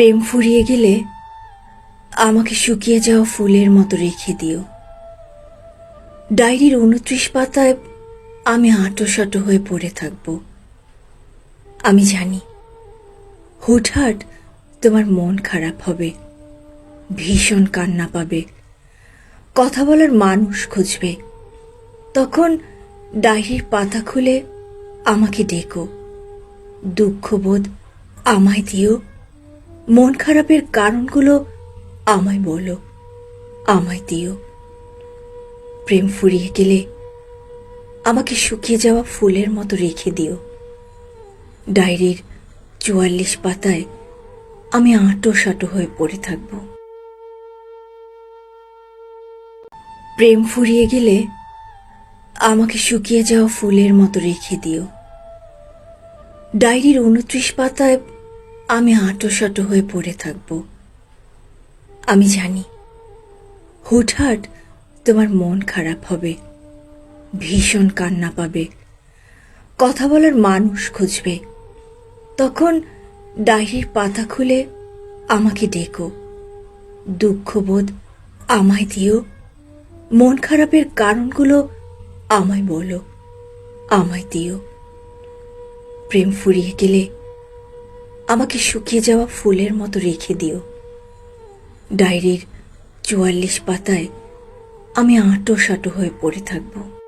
প্রেম ফুরিয়ে গেলে আমাকে শুকিয়ে যাওয়া ফুলের মতো রেখে দিও। ডায়েরির উনত্রিশ পাতায় আমি আঁটোসাঁটো হয়ে পড়ে থাকব। আমি জানি, হুটহাট তোমার মন খারাপ হবে, ভীষণ কান্না পাবে, কথা বলার মানুষ খুঁজবে। তখন ডায়েরির পাতা খুলে আমাকে ডেকো, দুঃখবোধ আমায় দিও। মন খারাপের কারণগুলো আমায় বলো, আমায় দিও। প্রেম ফুরিয়ে গেলে আমাকে শুকিয়ে যাওয়া ফুলের মতো রেখে দিও। ডায়েরির চুয়াল্লিশ পাতায় আমি আঁটো সাঁটো হয়ে পড়ে থাকব। প্রেম ফুরিয়ে গেলে আমাকে শুকিয়ে যাওয়া ফুলের মতো রেখে দিও। ডায়েরির উনত্রিশ পাতায় আমি আঁটোসাঁটো হয়ে পড়ে থাকব। আমি জানি, হুটহাট তোমার মন খারাপ হবে, ভীষণ কান্না পাবে, কথা বলার মানুষ খুঁজবে। তখন ডায়েরির পাতা খুলে আমাকে ডেকো, দুঃখবোধ আমায় দিও, মন খারাপের কারণগুলো আমায় বলো, আমায় দিও। প্রেম ফুরিয়ে গেলে আমাকে শুকিয়ে যাওয়া ফুলের মতো রেখে দিও। ডায়েরির চুয়াল্লিশ পাতায় আমি আঁটো সাঁটো হয়ে পড়ে থাকব।